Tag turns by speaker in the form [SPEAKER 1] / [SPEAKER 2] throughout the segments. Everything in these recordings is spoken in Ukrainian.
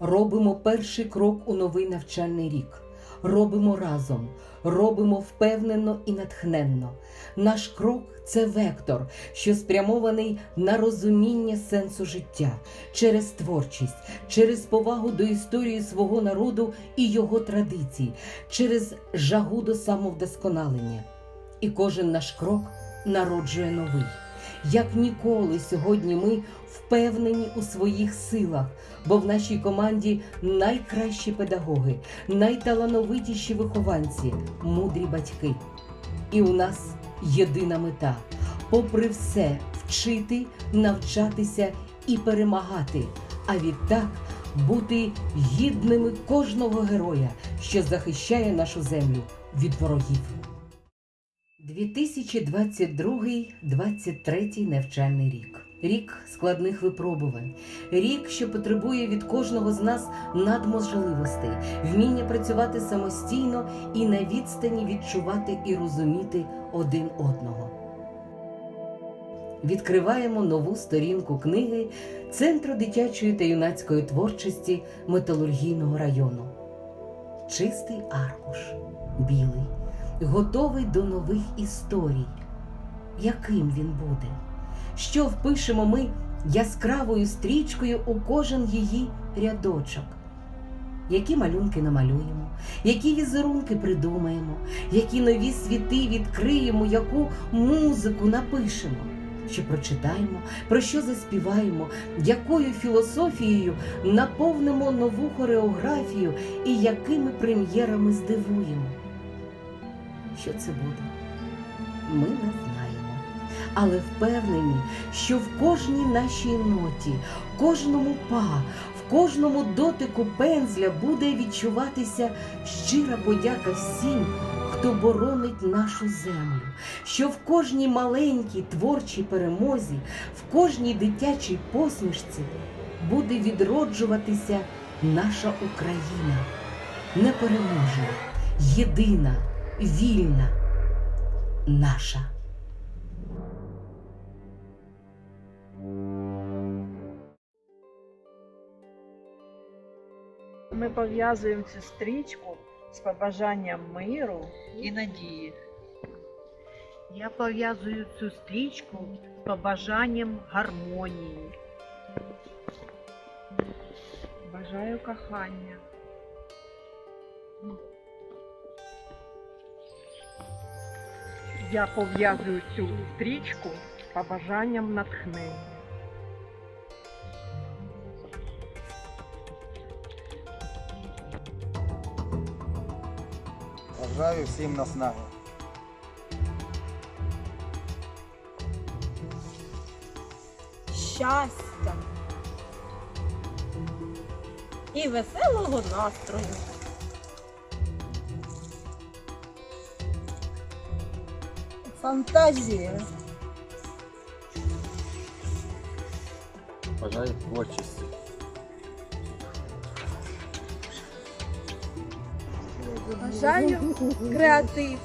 [SPEAKER 1] Робимо перший крок у новий навчальний рік. Робимо разом, робимо впевнено і натхненно. Наш крок це вектор, що спрямований на розуміння сенсу життя через творчість, через повагу до історії свого народу і його традицій, через жагу до самовдосконалення. І кожен наш крок народжує новий. Як ніколи сьогодні ми впевнені у своїх силах, бо в нашій команді найкращі педагоги, найталановитіші вихованці, мудрі батьки. І у нас єдина мета попри все вчити, навчатися і перемагати, а відтак бути гідними кожного героя, що захищає нашу землю від ворогів. 2022-2023 навчальний рік. Рік складних випробувань, рік, що потребує від кожного з нас надможливостей, вміння працювати самостійно і на відстані відчувати і розуміти один одного. Відкриваємо нову сторінку книги Центру дитячої та юнацької творчості металургійного району. Чистий аркуш, білий, готовий до нових історій. Яким він буде? Що впишемо ми яскравою стрічкою у кожен її рядочок? Які малюнки намалюємо, які візерунки придумаємо, які нові світи відкриємо, яку музику напишемо, що прочитаємо, про що заспіваємо, якою філософією наповнимо нову хореографію і якими прем'єрами здивуємо. Що це буде? Ми не знаємо, але впевнені, що в кожній нашій ноті, кожному па, в кожному дотику пензля буде відчуватися щира подяка всім, хто боронить нашу землю, що в кожній маленькій творчій перемозі, в кожній дитячій посмішці буде відроджуватися наша Україна, непереможна, єдина, вільна, наша.
[SPEAKER 2] Ми пов'язуємо цю стрічку з побажанням миру і надії.
[SPEAKER 3] Я пов'язую цю стрічку з побажанням гармонії.
[SPEAKER 2] Бажаю кохання. Я пов'язую цю стрічку з побажанням натхнення.
[SPEAKER 4] Бажаю всім наснаги.
[SPEAKER 5] щастя і веселого настрою. Фантазії.
[SPEAKER 4] Бажаю творчості.
[SPEAKER 5] Бажаю креативу.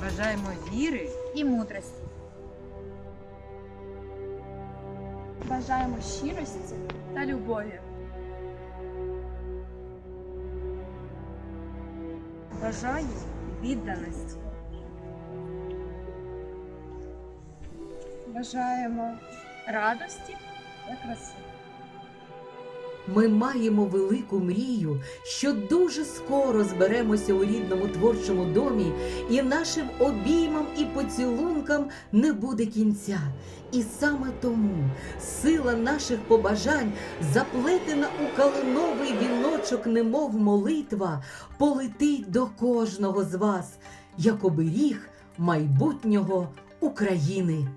[SPEAKER 3] Бажаємо віри і мудрості.
[SPEAKER 5] Бажаємо щирості та любові.
[SPEAKER 3] Бажаю відданості.
[SPEAKER 5] Бажаємо радості та краси.
[SPEAKER 1] Ми маємо велику мрію, що дуже скоро зберемося у рідному творчому домі, і нашим обіймам і поцілункам не буде кінця. І саме тому сила наших побажань, заплетена у калиновий віночок, немов молитва, полетить до кожного з вас, як оберіг майбутнього України